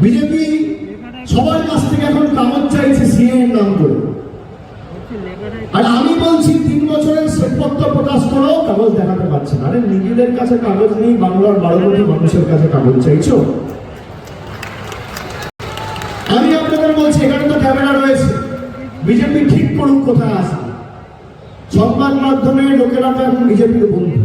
BJP সবার কাছ থেকে এখন কাগজ চাইছে সিএ এর নাম করে। আর আমি বলছি, তিন বছরের শ্বেতপত্র প্রকাশ করেও কাগজ দেখাতে পারছে না। আরে, নিজেদের কাছে কাগজ নেই, বাংলার বারো কোটি মানুষের কাছে কাগজ চাইছো? আমি আপনাদের বলছি, এখানে তো ক্যামেরা রয়েছে। বিজেপি ঠিক করুক, কোথায় আসে সংবাদ মাধ্যমে লোকেরা তো এখন বিজেপির বন্ধু।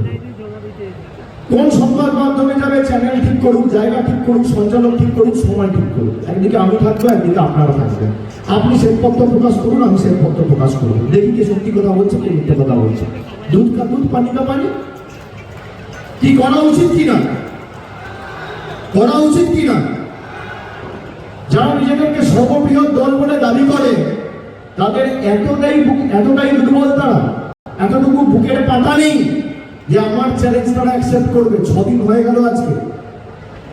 কোন সংবাদ মাধ্যমে চ্যানেল ঠিক করুক, জায়গা ঠিক করুক, সঞ্চালক ঠিক করুক, সময় ঠিক করুক। একদিকে আমি থাকব, একদিকে আপনারা থাকবেন। আপনি শ্বেতপত্র প্রকাশ করুন, আমি শ্বেতপত্র প্রকাশ করুন। দেখি কে সত্যি কথা বলছে, কে মিথ্যে কথা বলছে। দুধ কা দুধ, পানি কা পানি? কি করা উচিত কি না? করা উচিত কি না? যারা নিজেদেরকে সর্ববৃহৎ দল বলে দাবি করে, তাদের এতটাই এতটাই দুর্বল তারা। এতটুকু বুকের পাতা নেই। যে আমার চ্যালেঞ্জ তারা অ্যাকসেপ্ট করবে। ছদিন হয়ে গেল আজকে।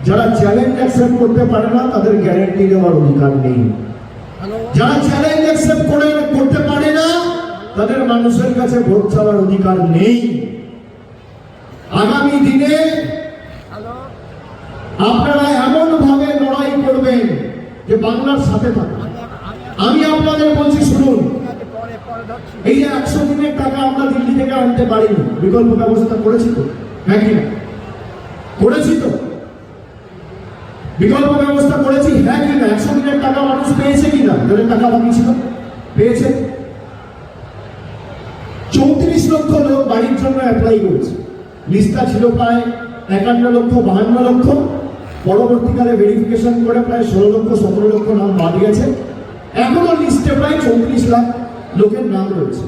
যারা চ্যালেঞ্জ অ্যাকসেপ্ট করতে পারে না তাদের গ্যারান্টি দেওয়ার অধিকার নেই। যারা চ্যালেঞ্জ অ্যাকসেপ্ট করে করতে পারে না তাদের মানুষের কাছে ভোট চাওয়ার অধিকার নেই। আগামী দিনে আপনারা এমন ভাবে লড়াই করবেন যে বাংলার সাথে থাকবেন আমি আপনাদের বলছি শুনুন। এই যে একশো দিনের টাকা আমরা দিল্লি থেকে আনতে পারিনি, বিকল্প ব্যবস্থা করেছি তো? হ্যাঁ কি না? করেছি তো। বিকল্প ব্যবস্থা করেছি হ্যাঁ কি না? একশো দিনের টাকা মানুষ পেয়েছে কি না? টাকা বাকি ছিল, পেয়েছে। চৌত্রিশ লক্ষ লোক বাড়ির জন্য অ্যাপ্লাই করেছে। লিস্টটা ছিল প্রায় একান্ন লক্ষ, বাহান্ন লক্ষ। পরবর্তীকালে ভেরিফিকেশন করে প্রায় ষোলো লক্ষ, সতেরো লক্ষ নাম বাদ গেছে। এখনও লিস্টে প্রায় চৌত্রিশ লাখ। লোকের নাম রয়েছে।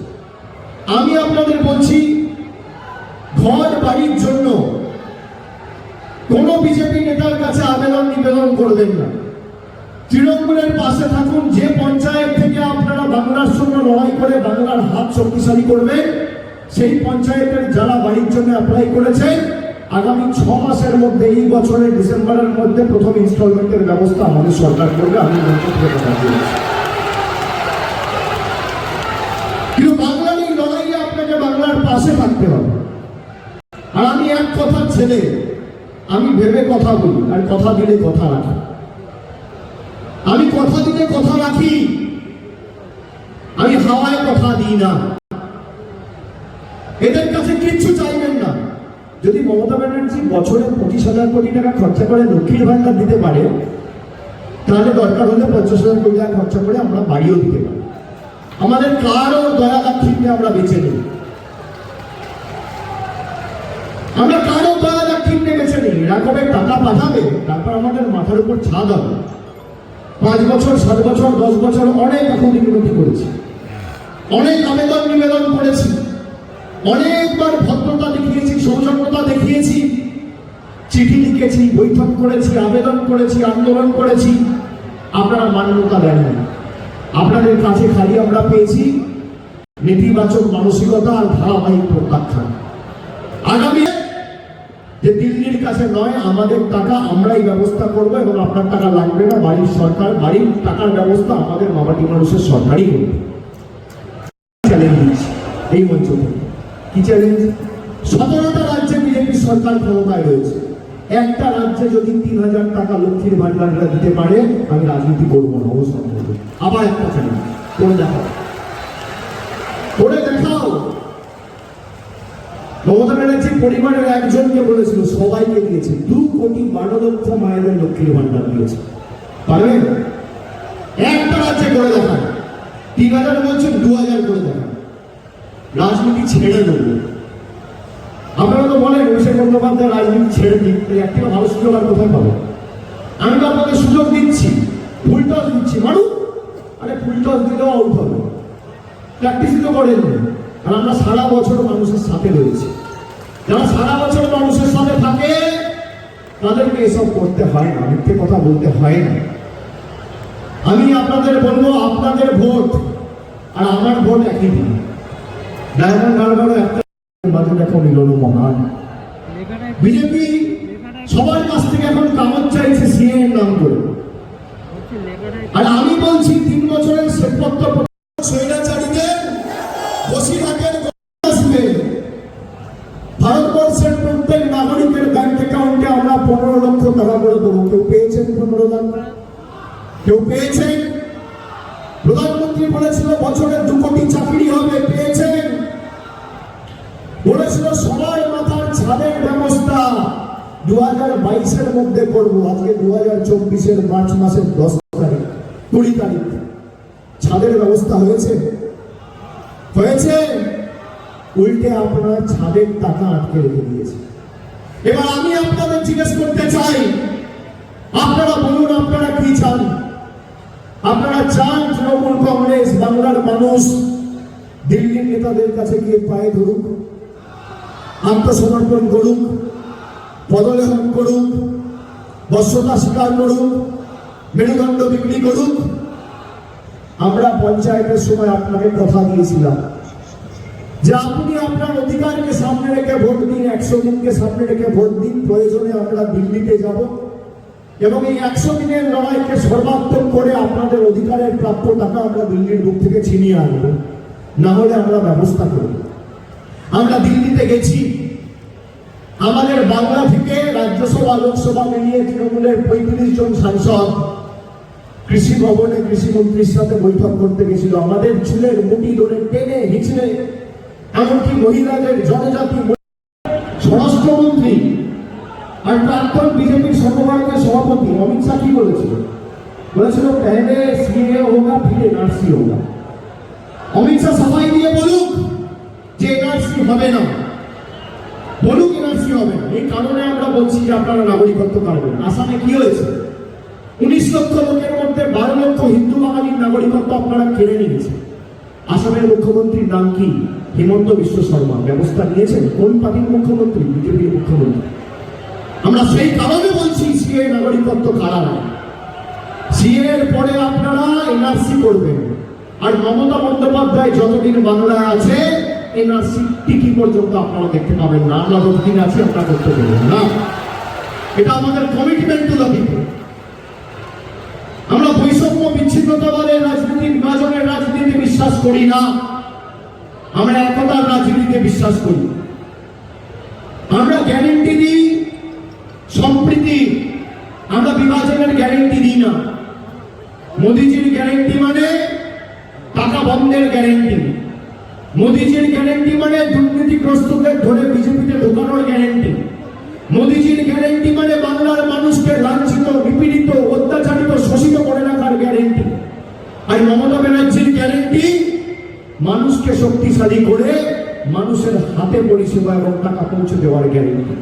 আমি আপনাদের বলছি ঘর বাড়ির জন্য কোন বিজেপি নেতার কাছে আবেদন নিবেদন করবেন না। তৃণমূলের পাশে থাকুন, যে পঞ্চায়েত থেকে আপনারা বাংলার সঙ্গে লড়াই করে বাংলার হাত শক্তিশালী করবেন, সেই পঞ্চায়েতের যারা বাড়ির জন্য অ্যাপ্লাই করেছেন আগামী ছ মাসের মধ্যে, এই বছরের ডিসেম্বরের মধ্যে প্রথম ইনস্টলমেন্টের ব্যবস্থা আমাদের সরকার করবে। আমি মঞ্চ থেকে কথা বলছি কিন্তু বাংলার এই লড়াইয়ে আপনাকে বাংলার থাকতে হবে। আর আমি এক কথা ছেলে, আমি ভেবে কথা বলি, আর কথা দিলে কথা রাখি। আমি কথা দিলে কথা রাখি, আমি হাওয়ায় কথা দিই না। এদের কাছে কিচ্ছু চাইবেন না। যদি মমতা ব্যানার্জি বছরে পঁচিশ হাজার কোটি টাকা খরচা করে লক্ষ্মীর ভান্ডার দিতে পারে, তাহলে দরকার হলে পঞ্চাশ হাজার কোটি টাকা খরচা করে আমরা বাড়িও দিতে পারি। আমাদের কারও দয়া দাক্ষিণ্যে আমরা বেছে নিই। আমরা কারও দয়া দাক্ষিণ্যে বেছে নিই এরা কবে টাকা পাঠাবে, তারপর আমাদের মাথার উপর ছাদ হবে। পাঁচ বছর, সাত বছর, দশ বছর, অনেক এখন বিনতি করেছি। অনেক আবেদন নিবেদন করেছি। অনেকবার ভদ্রতা দেখিয়েছি, সৌজন্যতা দেখিয়েছি। চিঠি লিখেছি, বৈঠক করেছি, আবেদন করেছি, আন্দোলন করেছি। আপনারা মান্যতা দেননি আপনাদের কাছে খালি আমরা পেয়েছি নেতিবাচক মানসিকতা আর ধারাবাহিক প্রত্যাখ্যান। যে দিল্লির কাছে নয়, আমাদের টাকা আমরাই ব্যবস্থা করব এবং আপনার টাকা লাগবে না, বাড়ির সরকার, বাড়ির টাকার ব্যবস্থা আমাদের মামাটি মানুষের সরকারই করবে। চ্যালেঞ্জ এই মঞ্চ কি চ্যালেঞ্জ সতেরোটা রাজ্যে বিজেপি সরকার ক্ষমতায় রয়েছে। একটা রাজ্যে যদি তিন হাজার টাকা লক্ষ্মীর ভান্ডাররা দিতে পারে, আমি রাজনীতি করব না অবসর আবার একটা চ্যালেঞ্জ করে দেখাও। করে দেখাও। মমতা ব্যানার্জি পরিবারের একজনকে বলেছিল, সবাইকে দিয়েছে। দু কোটি বারো মায়েদের লক্ষ্মীর ভান্ডার দিয়েছে। পারবেন? একটা রাজ্যে করে দেখান। তিন হাজার বলছেন, দু হাজার করে দেখান। রাজনীতি ছেড়ে দেবো। আপনারা তো বলেন, অভিষেক বন্দ্যোপাধ্যায় রাজনীতি ছেড়ে দিন একটা ভালো সুযোগ আর কোথায় পাবো? আমি তো আপনাদের সুযোগ দিচ্ছি ফুল টস দিচ্ছি। মানু, আরে ফুল টস দিলেও আউট হবে। প্র্যাকটিসই তো করেননি। আর আমরা সারা বছর মানুষের সাথে রয়েছি। যারা সারা বছর মানুষের সাথে থাকে, তাদেরকে এসব করতে হয় না, মিথ্যে কথা বলতে হয় না। আমি আপনাদের বলব, আপনাদের ভোট আর আমার ভোট একই দিন। বিজেপি সবার কাছ থেকে এখন কাগজ চাইছে সিএ এর নাম করে। আর আমি বলছি, তিন বছরের শ্বেতপত্র কেউ পেয়েছেন? প্রধানমন্ত্রী বলেছিল বছরে দু কোটি চাকরি হবে, পেয়েছেন। বলেছিল, সবার মাথার ছাদের ব্যবস্থা দু হাজার বাইশের মধ্যে করব, আজকে দু হাজার চব্বিশের মার্চ মাসের দশ তারিখ, কুড়ি তারিখ। ছাদের ব্যবস্থা হয়েছে? হয়েছে। উল্টে আপনার ছাদের টাকা আটকে রেখে দিয়েছে। এবার আমি আপনাদের জিজ্ঞেস করতে চাই, আপনারা বলুন, আপনারা কি চান? আপনারা চান তৃণমূল কংগ্রেস, বাংলার মানুষ দিল্লির নেতাদের কাছে গিয়ে পায়ে ধরুক, আত্মসমর্পণ করুক পদলেহন করুক বর্ষতা স্বীকার করুক, মেরুদণ্ড বিক্রি করুক, আমরা পঞ্চায়েতের সময় আপনাকে কথা দিয়েছিলাম যে আপনি আপনার অধিকারকে সামনে রেখে ভোট দিন, একশো দিনকে সামনে রেখে ভোট দিন, প্রয়োজনে আমরা দিল্লিতে যাব। এবং এই একশো দিনের লড়াইকে সর্বাত্মক করে আপনাদের অধিকারের প্রাপ্য টাকা আমরা দিল্লির বুক থেকে ছিনিয়ে আনব। না হলে আমরা ব্যবস্থা করব। আমরা দিল্লিতে গেছি। আমাদের বাংলা থেকে রাজ্যসভা, লোকসভা মিলিয়ে তৃণমূলের পঁয়ত্রিশ জন সাংসদ কৃষি ভবনে কৃষিমন্ত্রীর সাথে বৈঠক করতে গেছিল। আমাদের চুলের মুটি ধরে টেনে হিচড়ে, এমনকি মহিলাদের জনজাতি স্বরাষ্ট্রমন্ত্রী আর প্রাক্তন বিজেপির সর্বভারতীয় সভাপতি অমিত শাহ কি বলেছিল? বলেছিল পহলে সিএ হোগা ফির এনআরসি হোগা অমিত শাহ সবাই দিয়ে বলুক যে এনআরসি হবে না। বলুক এনআরসি হবে না। এই কারণে আমরা বলছি যে আপনারা নাগরিকত্ব পারবেন আসামে কি হয়েছে? উনিশ লক্ষ লোকের মধ্যে বারো লক্ষ হিন্দু বাঙালির নাগরিকত্ব আপনারা কেড়ে নিয়েছেন। আসামের মুখ্যমন্ত্রীর নাম কি? হেমন্ত বিশ্ব শর্মা। ব্যবস্থা নিয়েছেন কোন পার্টির মুখ্যমন্ত্রী? বিজেপির মুখ্যমন্ত্রী। আমরা সেই কারণে বলছি, সিএ নাগরিকত্ব কারা নয়? সিএ এর পরে আপনারা এনআরসি করবেন। আর মমতা বন্দ্যোপাধ্যায় যতদিন বাংলায় আছে, এনআরসি টিকি পর্যন্ত আপনারা দেখতে পাবেন না। আমরা যতদিন আছি আপনারা করতে পারবেন না। এটা আমাদের কমিটমেন্ট টু দ্য আমরা বৈষম্য বিচ্ছিন্নতাবাদের রাজনীতি বিভাজনের রাজনীতি বিশ্বাস করি না। আমরা একতার রাজনীতিতে বিশ্বাস করি। আমরা গ্যারেন্টি দিই আমরা বিভাজনের গ্যারেন্টি দিই না। মোদিজির গ্যারেন্টি মানে টাকা বন্ধের গ্যারেন্টি মোদিজির গ্যারেন্টি মানে দুর্নীতিগ্রস্তদের ধরে বিজেপিতে ঢোকানোর গ্যারেন্টি মোদিজির গ্যারেন্টি মানে বাংলার মানুষকে লাঞ্ছিত, নিপীড়িত, অত্যাচারিত, শোষিত করে রাখার গ্যারেন্টি আর মমতা ব্যানার্জির গ্যারেন্টি মানুষকে শক্তিশালী করে মানুষের হাতে পরিষেবা এবং টাকা পৌঁছে দেওয়ার গ্যারেন্টি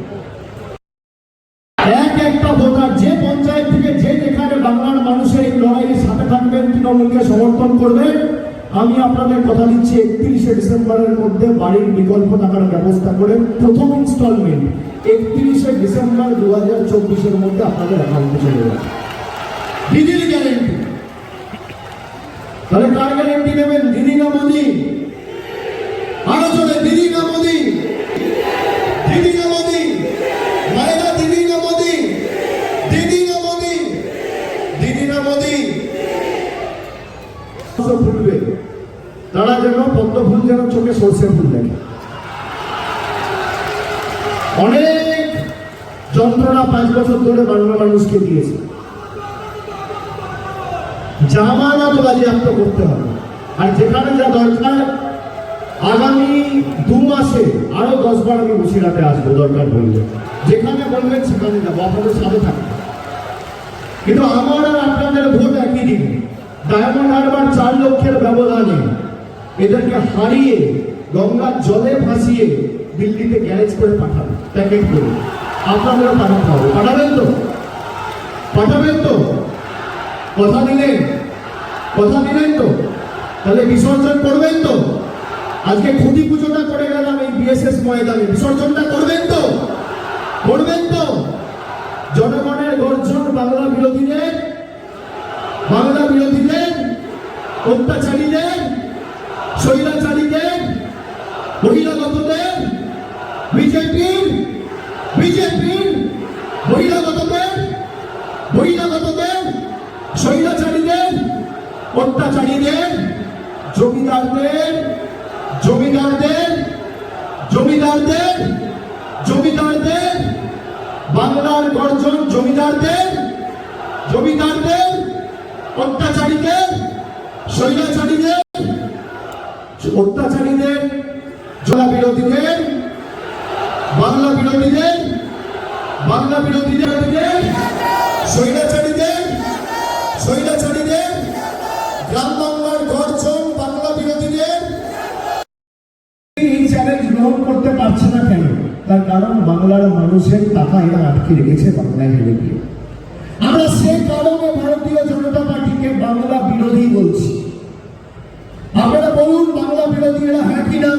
তৃণমূলকে সমর্থন করবেন আমি আপনাদের কথা দিচ্ছি একত্রিশে ডিসেম্বরের মধ্যে বাড়ির বিকল্প টাকার ব্যবস্থা করে প্রথম ইনস্টলমেন্ট একত্রিশে ডিসেম্বর দু হাজার চব্বিশের মধ্যে আপনাদের অ্যাকাউন্টে চলে যাবে। গ্যারেন্টি তাহলে কার গ্যারেন্টি নেবেন দিদি না মোদি আরও চলে দিদি না মোদি মায়েরা দিদি না মোদি দিদি না মোদি দিদি না মোদি ফুটবে তারা যেন পদ্ম চোখে সর্ষে ফুল দেখে। অনেক যন্ত্রণা পাঁচ বছর ধরে বাংলা মানুষকে দিয়েছে। জামানত বাজেয়াপ্ত করতে হবে। আর যেখানে যা দরকার, আগামী দু মাসে আরও দশ বার আমি বসিরাতে আসব, দরকার বললে। যেখানে বলবেন সেখানে যাব, আপনাদের সাথে থাকব। কিন্তু আমার আর আপনাদের ভোট একই দিন। ডায়মন্ড হারবার চার লক্ষের ব্যবধানে এদেরকে হারিয়ে গঙ্গার জলে ভাসিয়ে দিল্লিতে গ্যারেজ করে পাঠাবে প্যাকেট করে। আপনাদেরও পাঠাতে হবে। পাঠাবেন তো? পাঠাবেন তো? কথা দিলেন? কথা দিলেন তো? তাহলে বিসর্জন করবেন তো? আজকে খুঁটি পুজোটা করে গেলাম এই বিএসএস ময়দানে। বিসর্জনটা করবেন তো? করবেন তো? জনগণের গর্জন বাংলা বিরোধীদের? বাংলা বিরোধীদের? অত্যাচারীদের স্বৈরাচারীদের বহিরাগতদের বিজেপির বিজেপির বহিরাগতদের বহিরাগতদের স্বৈরাচারীদের অত্যাচারীদের জমিদারদের জমিদারদের জমিদারদের জমিদারদের বাংলার গর্জন জমিদারদের অত্যাচারীদের, স্বৈরাচারীদের, অত্যাচারীদের জোলা বিরোধীদের বাংলা বিরোধীদের বাংলা বিরোধীদের স্বৈরাচারীদের স্বৈরাচারীদের, গ্রাম বাংলার গর্জন বাংলা বিরোধীদের এই চ্যালেঞ্জ গ্রহণ করতে পারছে না কেন? তার কারণ বাংলার মানুষের টাকা এরা আটকে রেখেছে বাংলায় হেরে গিয়ে। আমরা সে কারণে ভারতীয় জনতা পার্টিকে বাংলা বিরোধী বলছি। আপনারা বলুন, বাংলা বিরোধী এরা হ্যাঁ কিনা?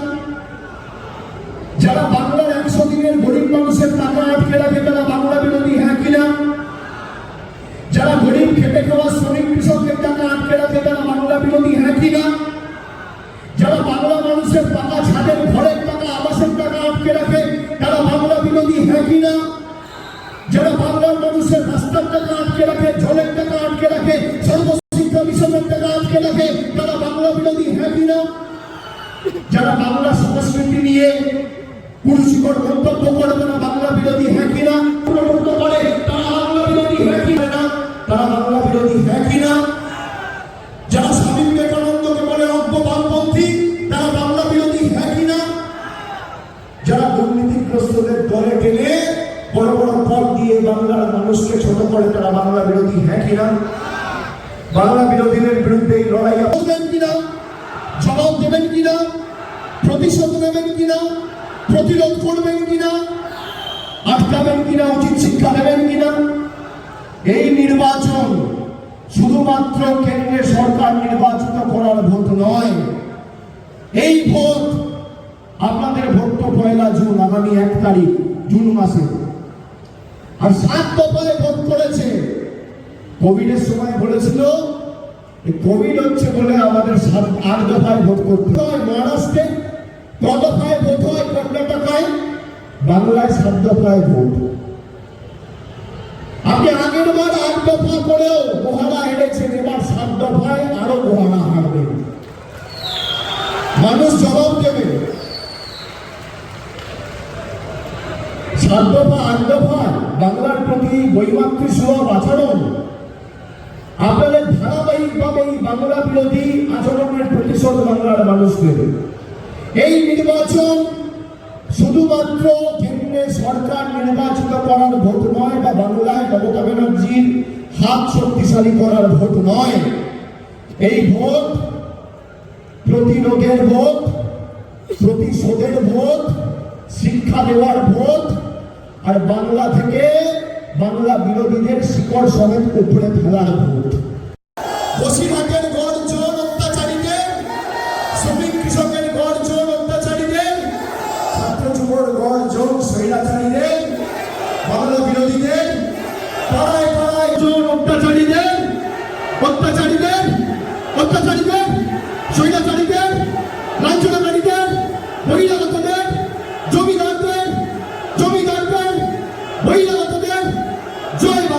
যারা বাংলার একশো দিনের গরিব মানুষের টাকা আটকে রাখে, তারা বাংলা বিরোধী হ্যাঁ কিনা? যারা গরিব খেটে খাওয়া শ্রমিক কৃষকদের টাকা আটকে রাখে, তারা বাংলা বিরোধী হ্যাঁ কিনা? যারা বাংলা মানুষের টাকা ছাদের ঘরের টাকা, আবাসের টাকা আটকে রাখে, তারা বাংলা বিরোধী হ্যাঁ কিনা? যারা বাংলার মানুষের রাস্তার টাকা আটকে রাখে, জলের টাকা আটকে রাখে সর্বশিক্ষা মিশনের টাকা আটকে রাখে, তারা বাংলা বিরোধী হ্যাঁ কিনা যারা বাংলা সংস্কৃতি নিয়ে কুরুচিকর মন্তব্য করে, তারা বাংলা বিরোধী হ্যাঁ কিনা করে তারা বাংলা বিরোধী হ্যাঁ কিনা না? তারা কিনা বাংলা বিরোধীদের বিরুদ্ধে লড়াই করবেন কিনা? জবাব দেবেন কিনা? প্রতিশোধ নেবেন কিনা? প্রতিরোধ করবেন কিনা? আটকাবেন কিনা? উচিত শিক্ষা দেবেন কিনা? এই নির্বাচন শুধুমাত্র কেন্দ্রের সরকার নির্বাচিত করার ভোট নয়। এই ভোট আপনাদের ভোট তো পয়লা জুন, আগামী এক তারিখ, জুন মাসে। আর সাত দফায় ভোট করেছে কোভিডের সময় বলেছিল কোভিড হচ্ছে বলে আমাদের আট দফায় ভোট করতে হয়। মহারাষ্ট্রে ক ভোট হয়, কর্ণাটকায়? বাংলায় সাত দফায় ভোট। আপনি আগের বার আট দফা করেও গোহারা হেরেছেন এবার সাত দফায় আরও গোহারা হারবেন। মানুষ জবাব দেবে। সাত দফা, আট দফা, বাংলার প্রতি বৈমাত্রিক স্বভাব আচরণ। আপনাদের ধারাবাহিকভাবে এই বাংলা বিরোধী আচরণের প্রতিশোধ বাংলার মানুষ দেবে এই নির্বাচন শুধুমাত্র কেন্দ্রে সরকার নির্বাচিত করার ভোট নয় বা বাংলায় মমতা ব্যানার্জির হাত শক্তিশালী করার ভোট নয়। এই ভোট প্রতিরোধের ভোট, প্রতিশোধের ভোট, শিক্ষা দেওয়ার ভোট, আর বাংলা থেকে বাংলা বিরোধীদের শিকড় সমেত উপরে ফেলার ভোট জয় বাংলা